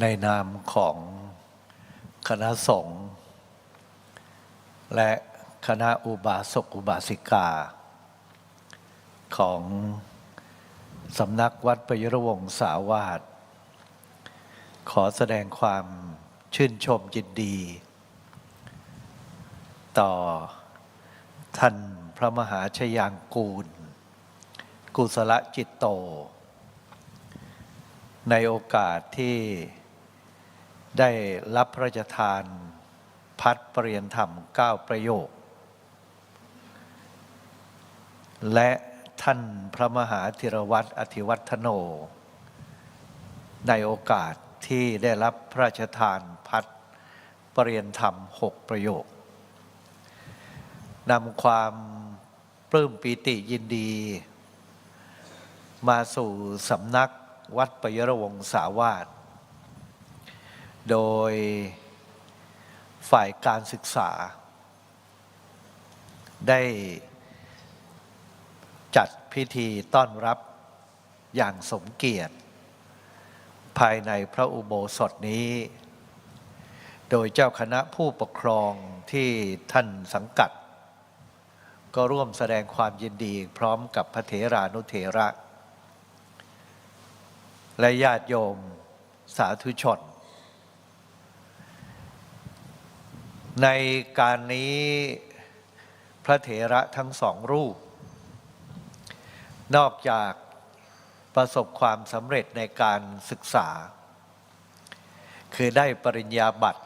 ในนามของคณะสงฆ์และคณะอุบาสกอุบาสิกา ของสำนักวัดประยุรวงศาวาสขอแสดงความชื่นชมยินดี ต่อท่านพระมหาชยางกูล กุศลจิตโต ในโอกาสที่ ได้รับพระราชทานพัดปรริยนธรรม 9 ประโยค และท่านพระมหาธิรวัตรอธิวัฒโน ในโอกาสที่ได้รับพระราชทานพัดปรริยนธรรม 6 ประโยค นำความปลื้มปีติยินดี มาสู่สำนักวัดปยรวงศาวาส โดยฝ่ายการศึกษา ได้จัดพิธีต้อนรับอย่างสมเกียรติ ภายในพระอุโบสถนี้ โดยเจ้าคณะผู้ปกครองที่ท่านสังกัด ก็ร่วมแสดงความยินดีพร้อมกับพระเถรานุเถระ และญาติโยมสาธุชน ในการนี้พระเถระทั้งสองรูป นอกจากประสบความสำเร็จในการศึกษา คือได้ปริญญาบัตร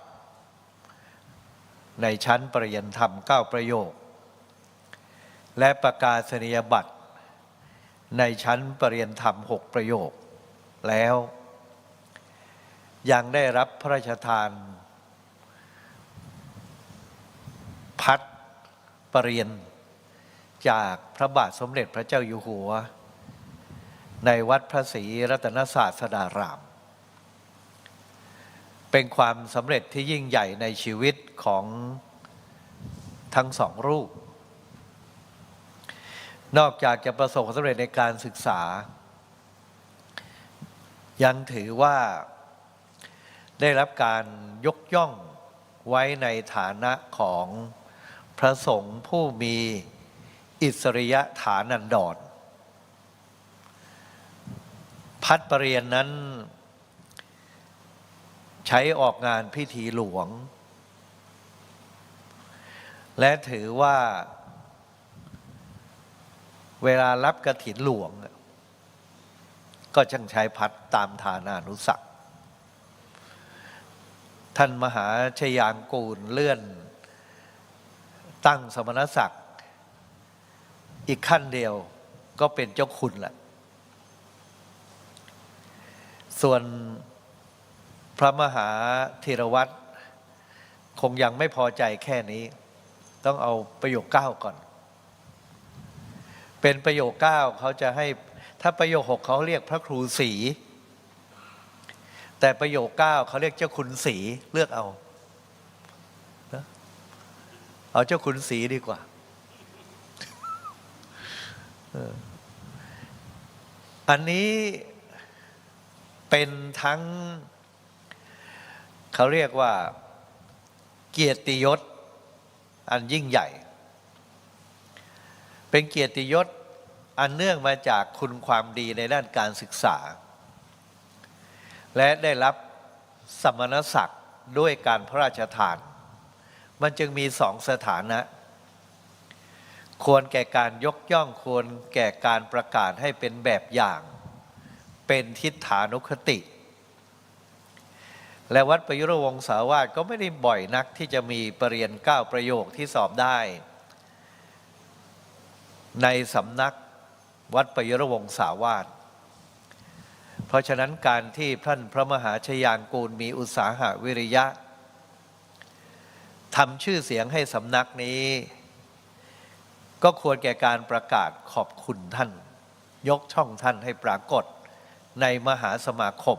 ในชั้นปริญญาธรรม 9 ประโยค และประกาศนียบัตร ในชั้นปริญญาธรรม 6 ประโยค แล้ว ยังได้รับพระราชทาน พัดปรริญจากพระบาทสมเด็จพระเจ้าอยู่หัว ในวัดพระศรีรัตนศาสดาราม เป็นความสำเร็จที่ยิ่งใหญ่ในชีวิตของทั้งสองรูป นอกจากจะประสบความสำเร็จในการศึกษา ยังถือว่าได้รับการยกย่องไว้ในฐานะของ พระสงฆ์ผู้มีอิสริยฐานันดรพัดปรริยนนั้น ใช้ออกงานพิธีหลวง และถือว่า เวลารับกระถินหลวง ก็ช่างใช้พัดตามฐานานุสักท่านมหาชยางกูลเลื่อน ตั้งสมณศักดิ์อีกขั้นเดียวก็เป็นเจ้าคุณแหละ ส่วนพระมหาธีรวัตรคงยังไม่พอใจแค่นี้ ต้องเอาประโยคเก้าก่อน เป็นประโยคเก้าเขาจะให้ถ้าประโยคหกเขาเรียกพระครูศรีแต่ประโยคเก้าเขาเรียกเจ้าคุณศรีเลือกเอา เอาเจ้าคุณศรีดีกว่าอันนี้เป็นทั้ง เขาเรียกว่า เกียรติยศ อันยิ่งใหญ่ เป็นเกียรติยศอันเนื่องมาจากคุณความดีในด้านการศึกษา และได้รับสมณศักดิ์ด้วยการพระราชทาน มันจึงมีสองสถานะ ควรแก่การยกย่องควรแก่การประกาศให้เป็นแบบอย่าง เป็นทิฏฐานุคติ และวัดประยุรวงศาวาสก็ไม่ได้บ่อยนักที่จะมีปรริญญาเก้าประโยคที่สอบได้ ในสำนักวัดประยุรวงศาวาสเพราะฉะนั้นการที่ท่านพระมหาชยางกูลมีอุตสาหะวิริยะ ทำชื่อเสียงให้สำนักนี้ ก็ควรแก่การประกาศขอบคุณท่าน ยกช่องท่านให้ปรากฏในมหาสมาคม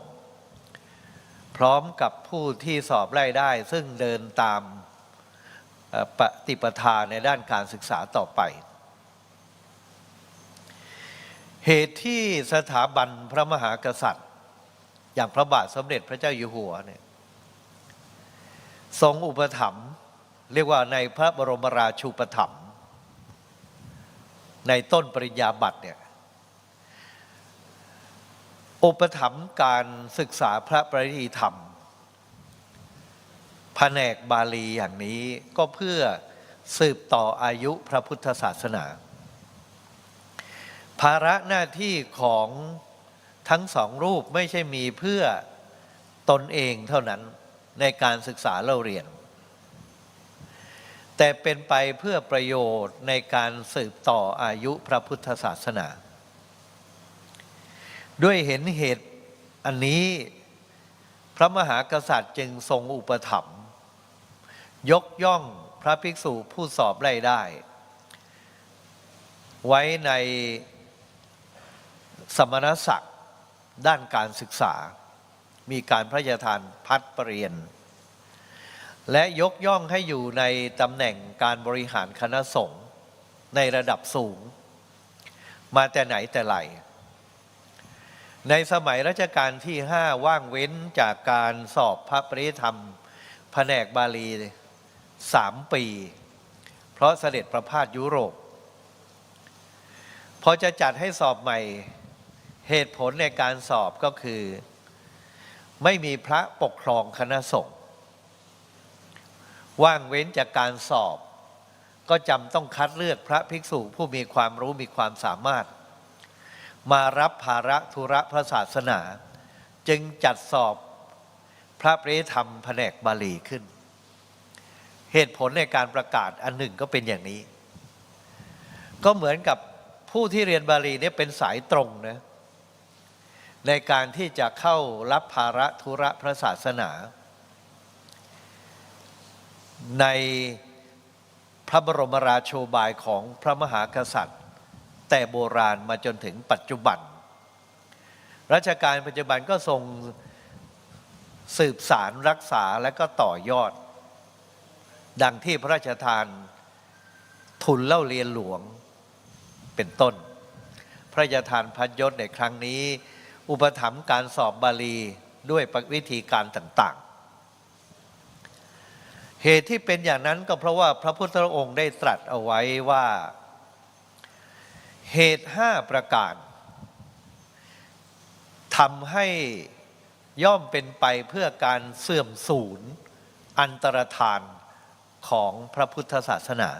พร้อมกับผู้ที่สอบไล่ได้ ซึ่งเดินตามปฏิปทาในด้านการศึกษาต่อไป เหตุที่สถาบันพระมหากษัตริย์ อย่างพระบาทสมเด็จพระเจ้าอยู่หัวเนี่ยทรงอุปถัมภ์ เรียกว่าในพระบรมราชูปถัมภ์ในต้นปริญญาบัตรเนี่ยอุปถัมภ์การศึกษาพระปริยธรรมแผนกบาลีอย่างนี้ก็เพื่อสืบต่ออายุพระพุทธศาสนา ภาระหน้าที่ของทั้งสองรูปไม่ใช่มีเพื่อตนเองเท่านั้นในการศึกษาเล่าเรียน แต่เป็นไปเพื่อประโยชน์ในการสืบต่ออายุพระพุทธศาสนา ด้วยเห็นเหตุอันนี้พระมหากษัตริย์จึงทรงอุปถัมภ์ยกย่องพระภิกษุผู้สอบไล่ได้ ไว้ในสมณศักดิ์ด้านการศึกษา มีการพระราชทานพัดปรริญญา และยกย่องให้อยู่ในตำแหน่งการบริหารคณะสงฆ์ในระดับสูง มาแต่ไหนแต่ไรในสมัยรัชกาลที่ห้าว่างเว้นจากการสอบพระปริธรรมแผนกบาลีสามปี เพราะเสด็จประพาสยุโรป พอจะจัดให้สอบใหม่เหตุผลในการสอบก็คือ ไม่มีพระปกครองคณะสงฆ์ ว่างเว้นจากการสอบ ก็จำต้องคัดเลือกพระภิกษุผู้มีความรู้มีความสามารถ มารับภาระธุระพระศาสนา จึงจัดสอบพระปริยธรรมแผนกบาลีขึ้น เหตุผลในการประกาศอันหนึ่งก็เป็นอย่างนี้ ก็เหมือนกับผู้ที่เรียนบาลีเนี่ยเป็นสายตรงนะในการที่จะเข้ารับภาระธุระพระศาสนา ในพระบรมราโชบายของพระมหากษัตริย์ แต่โบราณมาจนถึงปัจจุบัน รัชกาลปัจจุบันก็ทรงสืบสารรักษาและก็ต่อยอด ดังที่พระราชทานทุนเล่าเรียนหลวงเป็นต้น พระราชทานพัดยศในครั้งนี้ อุปถัมภ์การสอบบาลีด้วยวิธีการต่าง เหตุที่เป็นอย่างนั้นก็เพราะว่าพระพุทธองค์ได้ตรัสเอาไว้ว่า เหตุห้าประการทำให้ย่อมเป็นไปเพื่อการเสื่อมสูญอันตรธานของพระพุทธศาสนา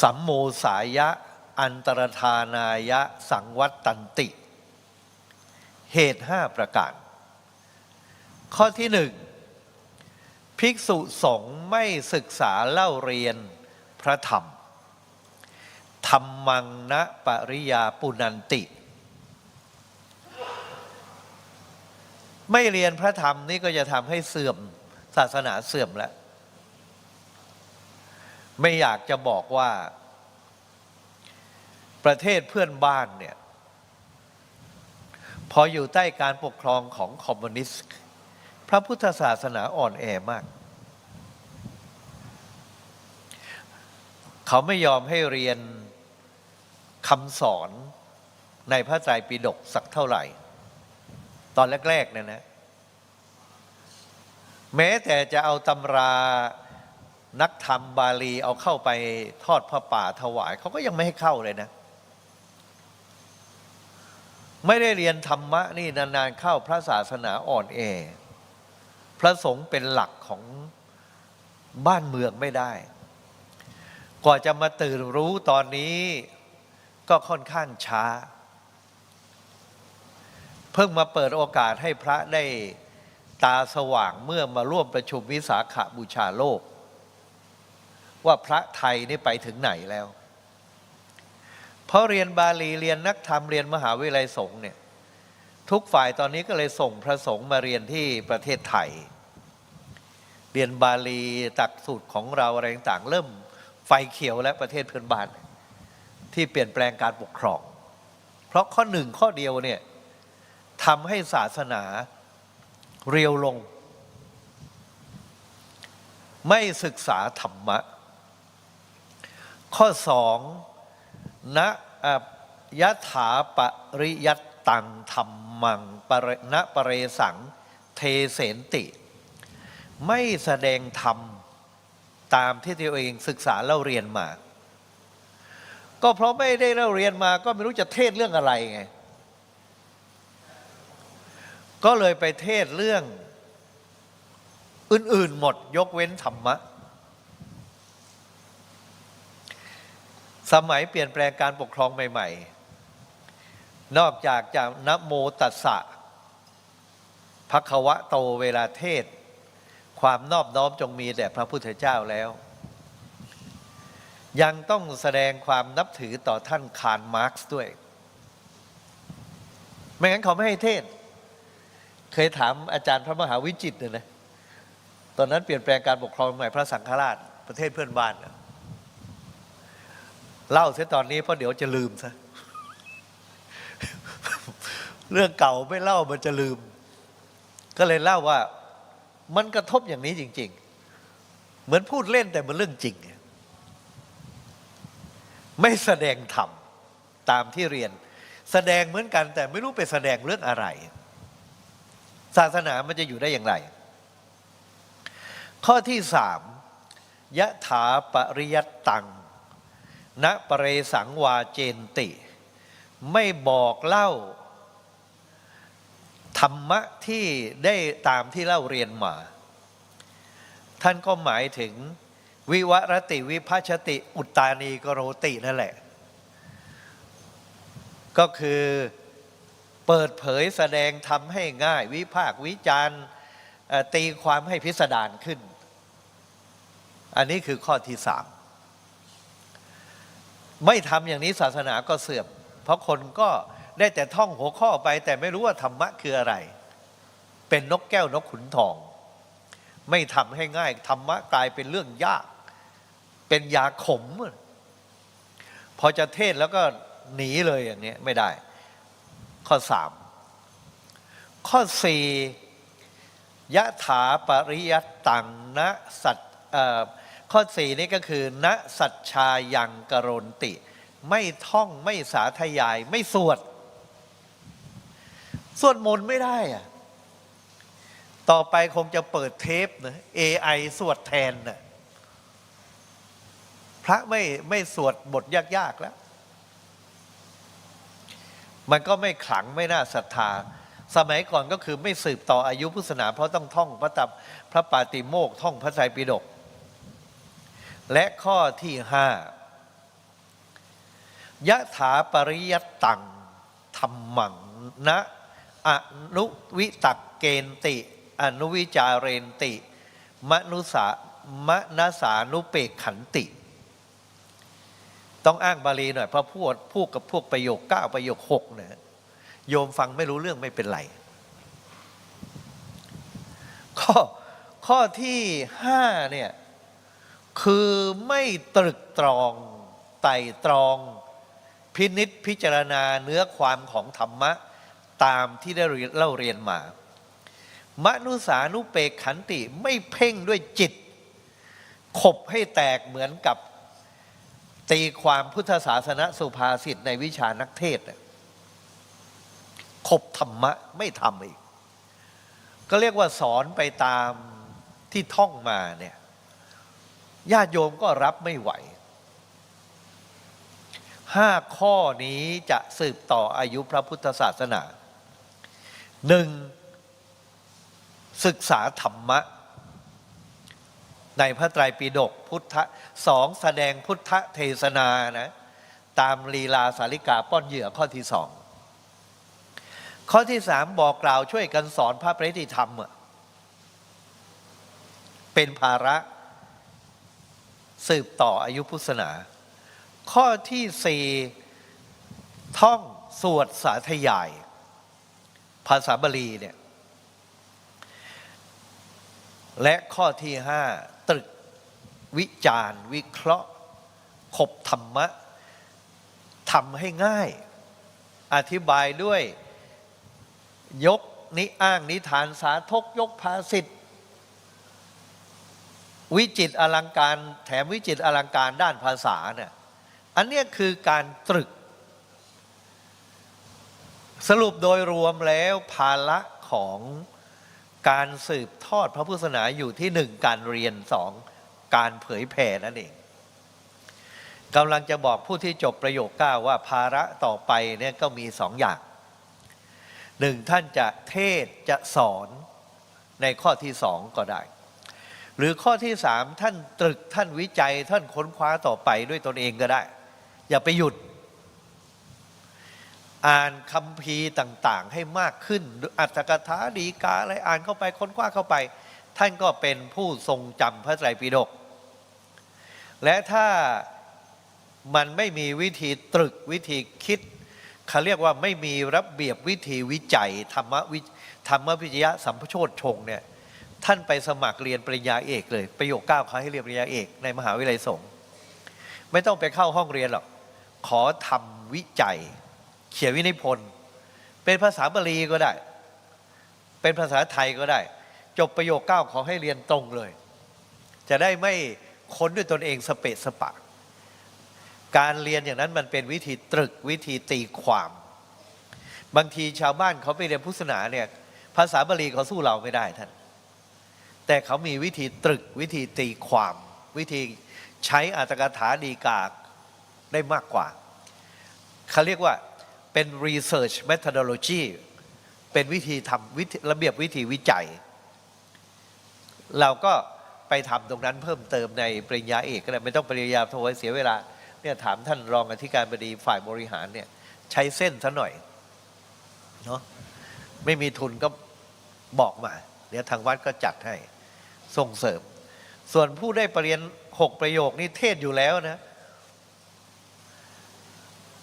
สัมโมสายะอันตรธานายะสังวัตตันติ เหตุห้าประการ ข้อที่หนึ่ง ภิกษุสงฆ์ไม่ศึกษาเล่าเรียนพระธรรม ธรรมังนะปริยาปุนันติ ไม่เรียนพระธรรมนี่ก็จะทำให้เสื่อมศาสนาเสื่อมแล้ว ไม่อยากจะบอกว่า ประเทศเพื่อนบ้านเนี่ย พออยู่ใต้การปกครองของคอมมิวนิสต์ ระพุทธศาสนาอ่อนแอมาก เขาไม่ยอมให้เรียนคำสอนในพระไตรปิฎกสักเท่าไหร่ ตอนแรกๆเนี่ยนะแม้แต่จะเอาตำรานักธรรมบาลีเอาเข้าไปทอดพระป่าถวาย เขาก็ยังไม่ให้เข้าเลยนะ ไม่ได้เรียนธรรมะนี่นานๆเข้าพระศาสนาอ่อนแอ พระสงฆ์เป็นหลักของบ้านเมืองไม่ได้ กว่าจะมาตื่นรู้ตอนนี้ก็ค่อนข้างช้า เพิ่งมาเปิดโอกาสให้พระได้ตาสว่างเมื่อมาร่วมประชุมวิสาขบูชาโลก ว่าพระไทยนี่ไปถึงไหนแล้ว เพราะเรียนบาลีเรียนนักธรรมเรียนมหาวิทยาลัยสงฆ์เนี่ยทุกฝ่ายตอนนี้ก็เลยส่งพระสงฆ์มาเรียนที่ประเทศไทย เรียนบาลีตักสูตรของเราอะไรต่างเริ่มไฟเขียวและประเทศเพื่อนบ้าน ที่เปลี่ยนแปลงการปกครอง เพราะข้อหนึ่งข้อเดียวเนี่ยทำให้ศาสนาเรียวลง ไม่ศึกษาธรรมะ ข้อสองนะยะถาปริยัตตังธรรมังปะเรณปะเรสังเทเสนติ ไม่แสดงธรรมตามที่ตัวเองศึกษาเล่าเรียนมา ก็เพราะไม่ได้เล่าเรียนมา ก็ไม่รู้จะเทศเรื่องอะไรไง ก็เลยไปเทศเรื่องอื่น ๆ หมดยกเว้นธรรมะ สมัยเปลี่ยนแปลงการปกครองใหม่ ๆ นอกจากจะนะโมตัสสะภควะโตเวลาเทศ ความนอบน้อมจงมีแด่พระพุทธเจ้าแล้ว ยังต้องแสดงความนับถือต่อท่านคาร์ลมาร์กซ์ด้วย ไม่งั้นเขาไม่ให้เทศ เคยถามอาจารย์พระมหาวิจิตเนี่ยนะตอนนั้นเปลี่ยนแปลงการปกครองใหม่พระสังฆราช ประเทศเพื่อนบ้านเล่าเสียตอนนี้เพราะเดี๋ยวจะลืมซะเรื่องเก่าไม่เล่ามันจะลืม ก็เลยเล่าว่า มันกระทบอย่างนี้จริง ๆ เหมือนพูดเล่นแต่มันเรื่องจริง ไม่แสดงธรรมตามที่เรียน แสดงเหมือนกันแต่ไม่รู้ไปแสดงเรื่องอะไร ศาสนามันจะอยู่ได้อย่างไร ข้อที่สามยะถาปริยตตังณปเรสังวาเจนติ ไม่บอกเล่า ธรรมะที่ได้ตามที่เล่าเรียนมา ท่านก็หมายถึงวิวรติวิพัชติ อุตตานีกโรตินั่นแหละ ก็คือเปิดเผยแสดงทำให้ง่าย วิพากษ์วิจารณ์ตีความให้พิสดารขึ้น อันนี้คือข้อที่สามไม่ทำอย่างนี้ศาสนาก็เสื่อม เพราะคนก็ ได้แต่ท่องหัวข้อไป แต่ไม่รู้ว่าธรรมะคืออะไร เป็นนกแก้วนกขุนทอง ไม่ทำให้ง่ายธรรมะกลายเป็นเรื่องยาก เป็นยาขม พอจะเทศแล้วก็หนีเลยอย่างนี้ไม่ได้ ข้อสามข้อสี่ยะถาปริยัตตังนะสัตข้อสี่นี้ก็คือณสัจชายังกรนติ ไม่ท่องไม่สาธยายไม่สวด สวดมนต์ไม่ได้อะต่อไปคงจะเปิดเทปนะ AI สวดแทนนะพระไม่ไม่สวดบทยาก ๆ แล้ว มันก็ไม่ขลังไม่น่าศรัทธา สมัยก่อนก็คือไม่สืบต่ออายุพุทธศาสนาเพราะต้องท่องพระตับพระปาติโมกข์ท่องพระไตรปิฎกและข้อที่ห้ายะถาปริยตตังธรรมังนะ อนุวิตักเกณติ อนุวิจารเรนติ มนุสามนสานุเปกขันติ ต้องอ้างบาลีหน่อยเพราะพูดพูดกับพวกประโยคเก้าประโยคหกเนี่ยโยมฟังไม่รู้เรื่องไม่เป็นไร ข้อข้อที่ห้าเนี่ยคือไม่ตรึกตรองไต่ตรอง พินิษพิจารณาเนื้อความของธรรมะ ตามที่ได้เล่าเรียนมามนุสานุเปกขันติไม่เพ่งด้วยจิต ขบให้แตกเหมือนกับตีความพุทธศาสนสุภาษิตในวิชานักเทศน์น่ะขบธรรมะไม่ทำอีก ก็เรียกว่าสอนไปตามที่ท่องมาเนี่ยญาติโยมก็รับไม่ไหวห้าข้อนี้จะสืบต่ออายุพระพุทธศาสนา หนึ่งศึกษาธรรมะ ในพระไตรปิฎกพุทธสองแสดงพุทธเทศนานะตามลีลาสาริกาป้อนเหยื่อข้อที่สองข้อที่สามบอกกล่าวช่วยกันสอนพระปริติธรรม เป็นภาระสืบต่ออายุพุทธศาสนา ข้อที่สี่ท่องสวดสาธยาย ภาษาบาลีเนี่ยและข้อที่ห้าตรึกวิจารวิเคราะห์ขบธรรมะทำให้ง่าย อธิบายด้วยยกนิอ้างนิทานสาธกยกภาษิตวิจิตอลังการแถมวิจิตอลังการด้านภาษาเนี่ยอันนี้คือการตรึก สรุปโดยรวมแล้วภาระของการสืบทอดพระพุทธศาสนาอยู่ที่หนึ่งการเรียนสองการเผยแผ่นั่นเองกำลังจะบอกผู้ที่จบประโยคเก้าว่าภาระต่อไปเนี่ยก็มีสองอย่างหนึ่งท่านจะเทศจะสอนในข้อที่สองก็ได้ หรือข้อที่สามท่านตรึกท่านวิจัยท่านค้นคว้าต่อไปด้วยตนเองก็ได้ อย่าไปหยุด อ่านคำพีต่างๆ ให้มากขึ้น อัตถกถาดีกาอะไรอ่านเข้าไปค้นคว้าเข้าไป ท่านก็เป็นผู้ทรงจำพระไตรปิฎกและถ้ามันไม่มีวิธีตรึกวิธีคิดเขาเรียกว่าไม่มีระเบียบวิธีวิจัย ธรรมวิธรรมวิจยะสัมพโชตชงเนี่ยท่านไปสมัครเรียนปริญญาเอกเลย ประโยคเก้าเขาให้เรียนปริญญาเอกในมหาวิทยาลัยสงฆ์ไม่ต้องไปเข้าห้องเรียนหรอกขอทำวิจัย เขียนวินัยพลเป็นภาษาบาลีก็ได้ เป็นภาษาไทยก็ได้ จบประโยคเก้าขอให้เรียนตรงเลย จะได้ไม่ค้นด้วยตนเองสเปะสปะ การเรียนอย่างนั้นมันเป็นวิธีตรึกวิธีตีความ บางทีชาวบ้านเขาไปเรียนพุทธศาสนาเนี่ยภาษาบาลีเขาสู้เราไม่ได้ท่าน แต่เขามีวิธีตรึกวิธีตีความ วิธีใช้อัตถกถาดีกากได้มากกว่าเขาเรียกว่า เป็น research methodology เป็นวิธีทำวิธีระเบียบวิธีวิจัย เราก็ไปทำตรงนั้นเพิ่มเติมในปริญญาเอกก็ได้ไม่ต้องปริญญาโทเสียเวลาเนี่ยถามท่านรองอธิการบดีฝ่ายบริหารเนี่ยใช้เส้นซะหน่อยเนาะไม่มีทุนก็บอกมา เดี๋ยวทางวัดก็จัดให้ส่งเสริม ส่วนผู้ได้ปรริญญาหกประโยคนี่เทศอยู่แล้วนะ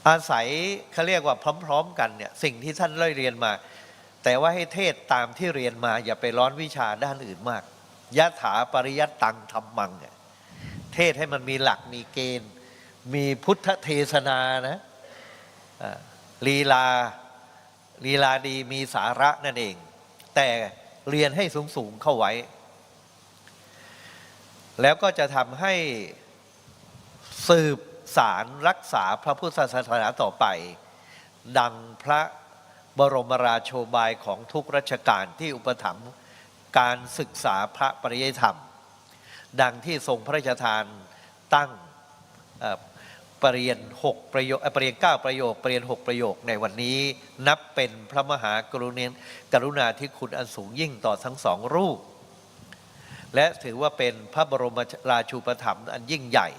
อาศัยเขาเรียกว่าพร้อม ๆ กันเนี่ยสิ่งที่ท่านได้เรียนมา แต่ว่าให้เทศตามที่เรียนมา อย่าไปร้อนวิชาด้านอื่นมากยะถาปริยัตตังธรรมังเนี่ยเทศให้มันมีหลักมีเกณฑ์ มีพุทธเทศนานะลีลาลีลาดีมีสาระนั่นเอง แต่เรียนให้สูง ๆ เข้าไว้ แล้วก็จะทำให้สืบ สารรักษาพระพุทธศาสนาต่อไป ดังพระบรมราโชบายของทุกรัชกาลที่อุปถัมภ์การศึกษาพระปริยธรรม ดังที่ทรงพระราชทานตั้งปรริญญาหกประโยคปรริญญาเก้าประโยคปรริญญาหกประโยคในวันนี้นับเป็นพระมหากรุณากรุณาธิคุณอันสูงยิ่งต่อทั้งสองรูป และถือว่าเป็นพระบรมราชูปถัมภ์อันยิ่งใหญ่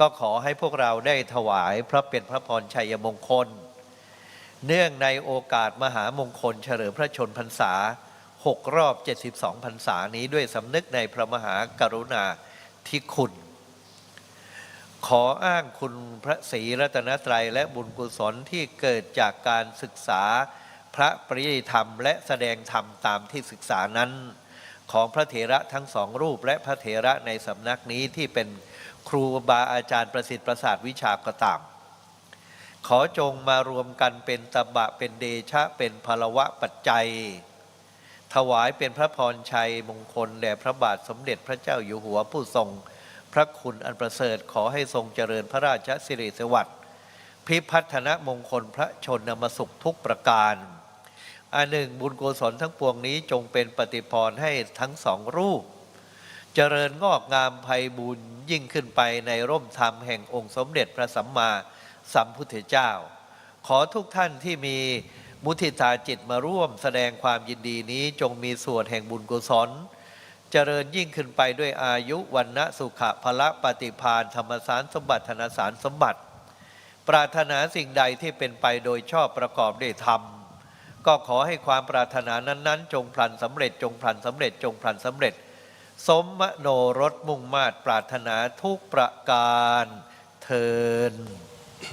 ก็ขอให้พวกเราได้ถวายพระเป็นพระพรชัยมงคล เนื่องในโอกาสมหามงคลเฉลิมพระชนพรรษา 6 รอบ 72พรรษานี้ด้วยสำนึกในพระมหากรุณาธิคุณ ขออ้างคุณพระศรีรัตนตรัยและบุญกุศลที่เกิดจากการศึกษาพระปริยธรรมและแสดงธรรมตามที่ศึกษานั้น ของพระเถระทั้งสองรูปและพระเถระในสำนักนี้ที่เป็น ครูบาอาจารย์ประสิทธิ์ประสาทวิชาก็ตาม ขอจงมารวมกันเป็นตบะเป็นเดชะเป็นพลวะปัจจัย ถวายเป็นพระพรชัยมงคลแด่พระบาทสมเด็จพระเจ้าอยู่หัวผู้ทรง พระคุณอันประเสริฐขอให้ทรงเจริญพระราชสิริสวัสดิ์พิพัฒนมงคลพระชนมสุขทุกประการอันหนึ่งบุญกุศลทั้งปวงนี้จงเป็นปฏิพรให้ทั้งสองรูป เจริญงอกงามไพบูรยิ่งขึ้นไปในร่มธรรมแห่งองค์สมเด็จพระสัมมาสัมพุทธเจ้า ขอทุกท่านที่มีมุทิตาจิตมาร่วมแสดงความยินดีนี้จงมีส่วนแห่งบุญกุศล เจริญยิ่งขึ้นไปด้วยอายุวันนะสุขะพละปฏิพานธรรมสารสมบัติธนสารสมบัติ ปรารถนาสิ่งใดที่เป็นไปโดยชอบประกอบด้วยธรรม ก็ขอให้ความปรารถนานั้นๆ จงพลันสำเร็จจงพลันสำเร็จจงพลันสำเร็จ สมมโนรสมุ่งมาตรปรารถนาทุกประการเทิน